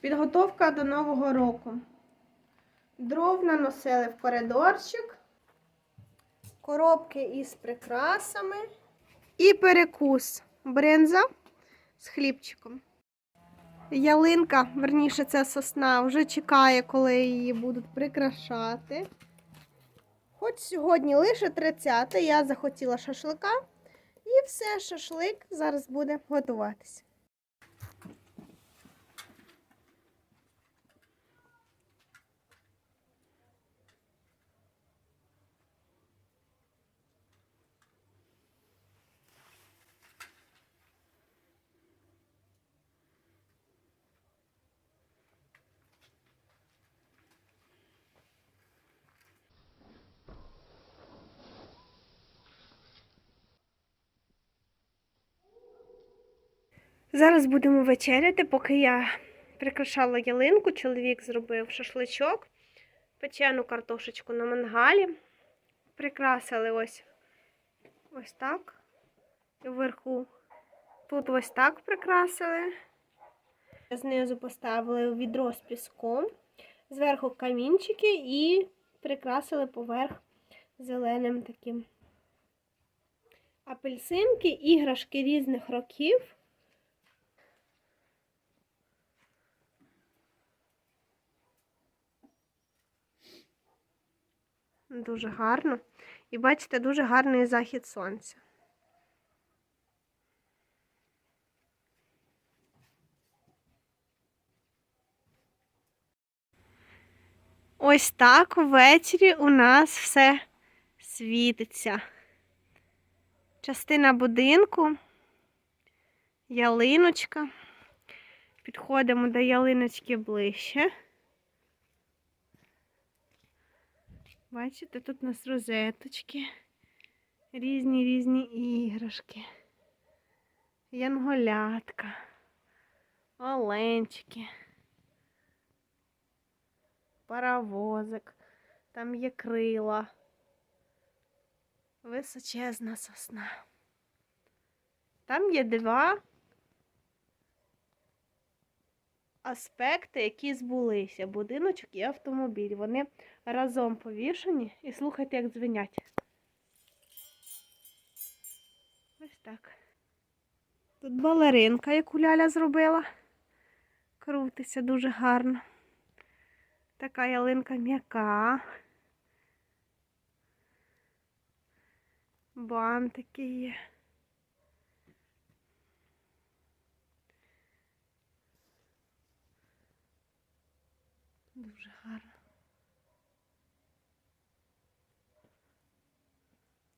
Підготовка до Нового року. Дров наносили в коридорчик, коробки із прикрасами і перекус. Бринза з хлібчиком. Ялинка, верніше, це сосна, вже чекає, коли її будуть прикрашати. Хоч сьогодні лише 30, я захотіла шашлика. І все, шашлик зараз буде готуватися. Зараз будемо вечеряти, поки я прикрашала ялинку, чоловік зробив шашличок, печену картошечку на мангалі. Прикрасили ось ось так. Вверху. Тут ось так прикрасили. Знизу поставили відро з піском, зверху камінчики і прикрасили поверх зеленим таким. Апельсинки, іграшки різних років. Дуже гарно. І бачите, дуже гарний захід сонця. Ось так ввечері у нас все світиться. Частина будинку, ялиночка. Підходимо до ялиночки ближче. Бачите, тут у нас розеточки, різні різні іграшки, янголятка, оленчики, паровозик, там є крила, височезна сосна. Там є два аспекти, які збулися: будиночок і автомобіль. Вони разом повішені і слухайте, як дзвенять. Ось так. Тут балеринка, яку ляля зробила. Крутиться дуже гарно. Така ялинка м'яка. Бантики є. Дуже гарно.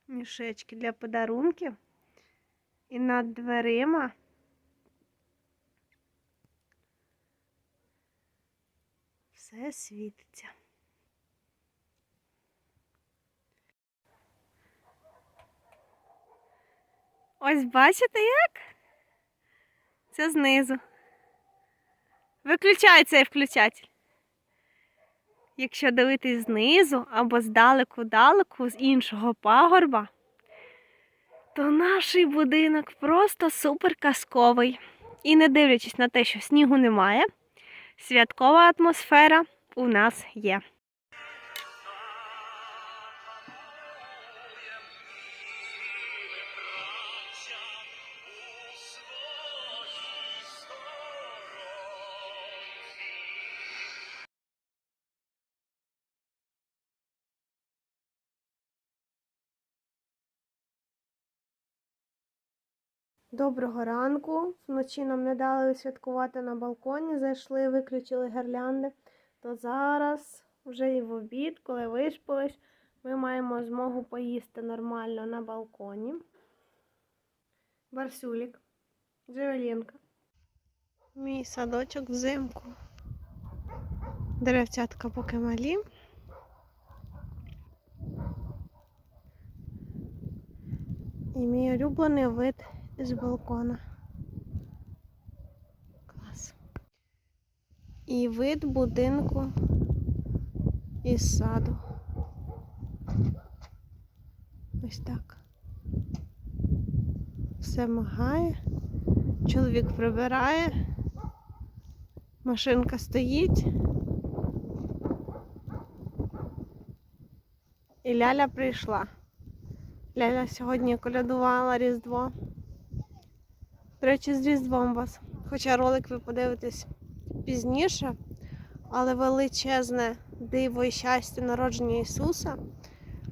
Мішечки для подарунків. І над дверима. Все світиться. Ось бачите як? Це знизу. Виключай цей включатель. Якщо дивитись знизу або здалеку-далеку з іншого пагорба, то наш будинок просто супер казковий. І не дивлячись на те, що снігу немає, святкова атмосфера у нас є. Доброго ранку. Вночі нам не дали святкувати на балконі, зайшли, виключили гірлянди. То зараз, вже і в обід, коли вишпались, ми маємо змогу поїсти нормально на балконі. Барсюлік, Джевелінка. Мій садочок взимку. Деревцятка поки малі. І мій улюблений вид з балкона. Клас. І вид будинку із саду. Ось так. Все мигає. Чоловік прибирає. Машинка стоїть. І Ляля прийшла. Ляля сьогодні колядувала Різдво. До речі, з Різдвом вас. Хоча ролик ви подивитесь пізніше, але величезне диво і щастя народження Ісуса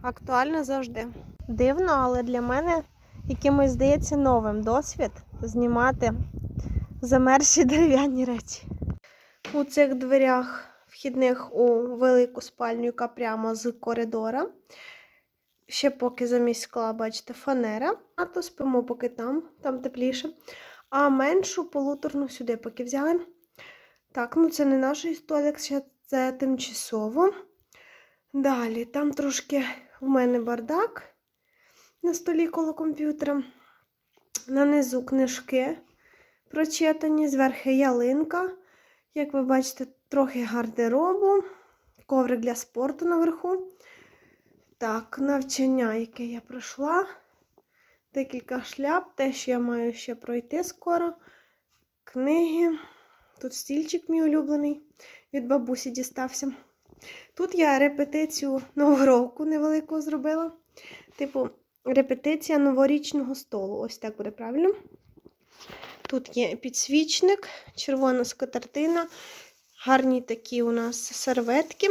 актуальне завжди. Дивно, але для мене якимось здається новим досвід знімати замерзші дерев'яні речі. У цих дверях вхідних у велику спальню, яка прямо з коридора. Ще поки замість скла, бачите, фанера, а то спимо поки там, там тепліше. А меншу полуторну сюди поки взяли. Так, ну це не наш столик, це тимчасово. Далі, там трошки в мене бардак на столі коло комп'ютера. Нанизу книжки прочитані, зверху ялинка. Як ви бачите, трохи гардеробу, коврик для спорту наверху. Так, навчання, яке я пройшла. Декілька шляп, те, що я маю ще пройти скоро. Книги. Тут стільчик мій улюблений від бабусі дістався. Тут я репетицію нового року невелику зробила. Типу, репетиція новорічного столу. Ось так буде правильно. Тут є підсвічник, червона скатертина, гарні такі у нас серветки,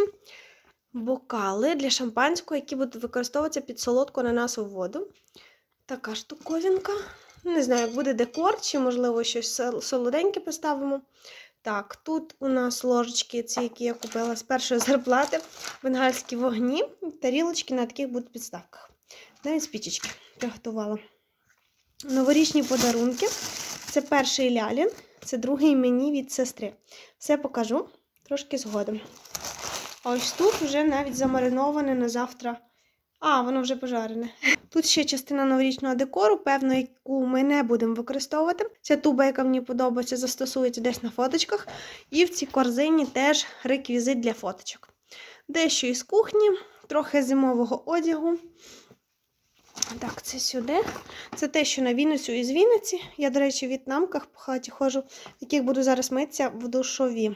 бокали для шампанського, які будуть використовуватися під солодку ананасову воду. Така штуковинка. Не знаю, як буде декор, чи, можливо, щось солоденьке поставимо. Так, тут у нас ложечки, ці, які я купила з першої зарплати, бенгальські вогні, тарілочки на таких будуть підставках. Навіть спічечки приготувала. Новорічні подарунки. Це перший лялін, це другий мені від сестри. Все покажу трошки згодом. Ось тут вже навіть замариноване на завтра. А, воно вже пожарене. Тут ще частина новорічного декору, певно, яку ми не будемо використовувати. Ця туба, яка мені подобається, застосується десь на фоточках. І в цій корзині теж реквізит для фоточок. Дещо із кухні, трохи зимового одягу. Так, це сюди. Це те, що на Вінницю із Вінниці. Я, до речі, в в'єтнамках по хаті ходжу, в яких буду зараз митися в душові.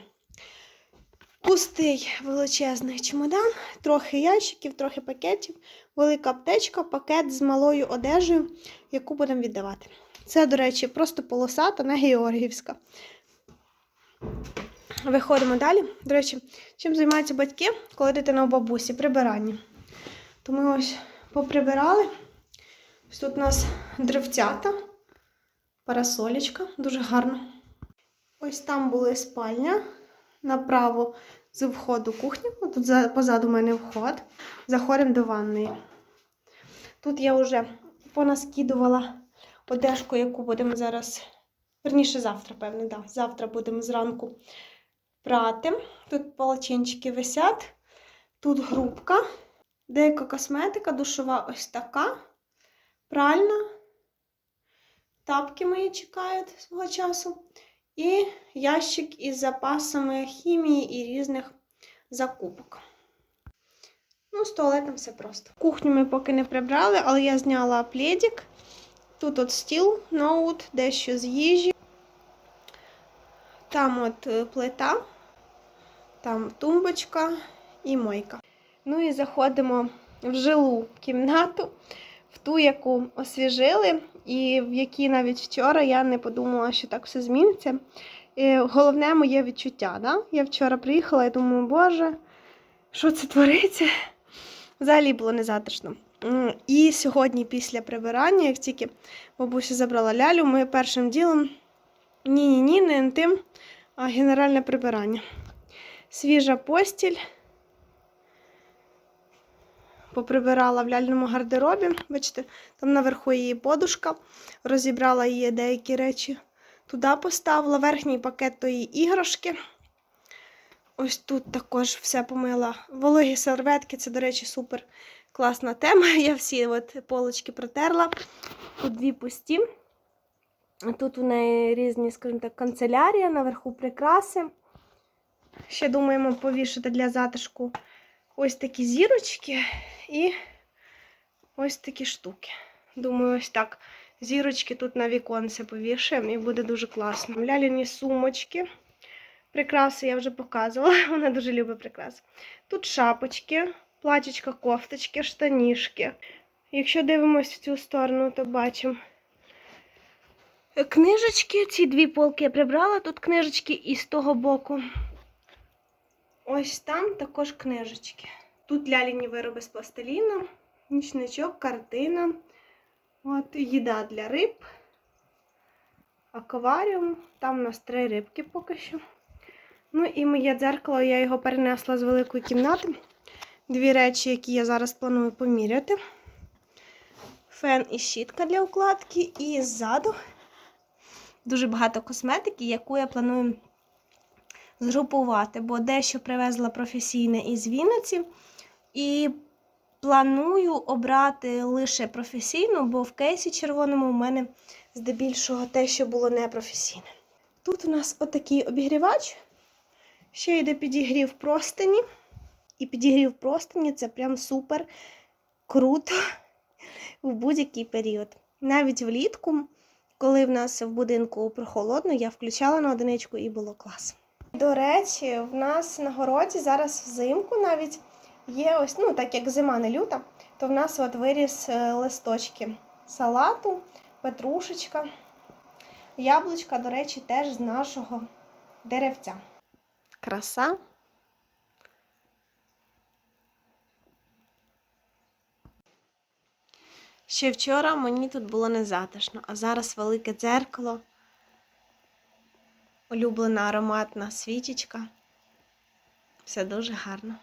Пустий величезний чемодан, трохи ящиків, трохи пакетів, велика аптечка, пакет з малою одежею, яку будемо віддавати. Це, до речі, просто полосата, не Георгіївська. Виходимо далі. До речі, чим займаються батьки, коли дитина у бабусі? Прибирання. То ми ось поприбирали. Ось тут у нас древцята, парасолечка, дуже гарно. Ось там була спальня, направо з входу кухня. Тут за- позаду мене вход. Заходимо до ванної. Тут я вже понаскидувала одежку, яку будемо зараз. Верніше завтра, певно, да. Завтра будемо зранку прати. Тут полотенчики висять. Тут грубка, деяка косметика, душова ось така. Пральна. Тапки мої чекають свого часу. І ящик із запасами хімії і різних закупок. Ну, з туалетом все просто. Кухню ми поки не прибрали, але я зняла пледик. Тут от стіл, ноут, дещо з їжі. Там от е, плита, там тумбочка і мойка. Ну і заходимо в жилу кімнату, ту, яку освіжили, і в якій навіть вчора я не подумала, що так все зміниться. І головне моє відчуття. Да? Я вчора приїхала і думаю, боже, що це твориться? Взагалі було незатишно. І сьогодні, після прибирання, як тільки бабуся забрала лялю, ми першим ділом ні-ні-ні, не інтим, а генеральне прибирання. Свіжа постіль. Поприбирала в ляльному гардеробі. Бачите, там наверху її подушка, розібрала її деякі речі. Туди поставила верхній пакет тої іграшки. Ось тут також все помила. Вологі серветки, це, до речі, супер класна тема. Я всі от полочки протерла. Тут дві пусті. Тут у неї різні, скажімо так, канцелярія, наверху прикраси. Ще думаємо повішати для затишку ось такі зірочки і ось такі штуки. Думаю, ось так. Зірочки тут на віконце повішаємо і буде дуже класно. Ляляні сумочки. Прикраси я вже показувала, вона дуже любить прикраси. Тут шапочки, платічка, кофточки, штанішки. Якщо дивимося в цю сторону, то бачимо. Книжечки, ці дві полки я прибрала, тут книжечки і з того боку. Ось там також книжечки. Тут ляліні вироби з пластиліну, нічничок, картина. От їда для риб, акваріум. Там у нас три рибки поки що. Ну і моє дзеркало, я його перенесла з великої кімнати. Дві речі, які я зараз планую поміряти. Фен і щітка для укладки. І ззаду дуже багато косметики, яку я планую згрупувати, бо дещо привезла професійне із Вінниці. І планую обрати лише професійну, бо в кейсі червоному в мене здебільшого те, що було непрофесійне. Тут у нас отакий обігрівач. Ще йде підігрів простині. І підігрів простині це прям супер круто в будь-який період. Навіть влітку, коли в нас в будинку прохолодно, я включала на одиничку і було клас. До речі, в нас на городі зараз взимку навіть є ось, ну так як зима не люта, то в нас от виріс е, листочки салату, петрушечка, яблучка, до речі, теж з нашого деревця. Краса. Ще вчора мені тут було незатишно, а зараз велике дзеркало, улюблена ароматна свічечка. Все дуже гарно.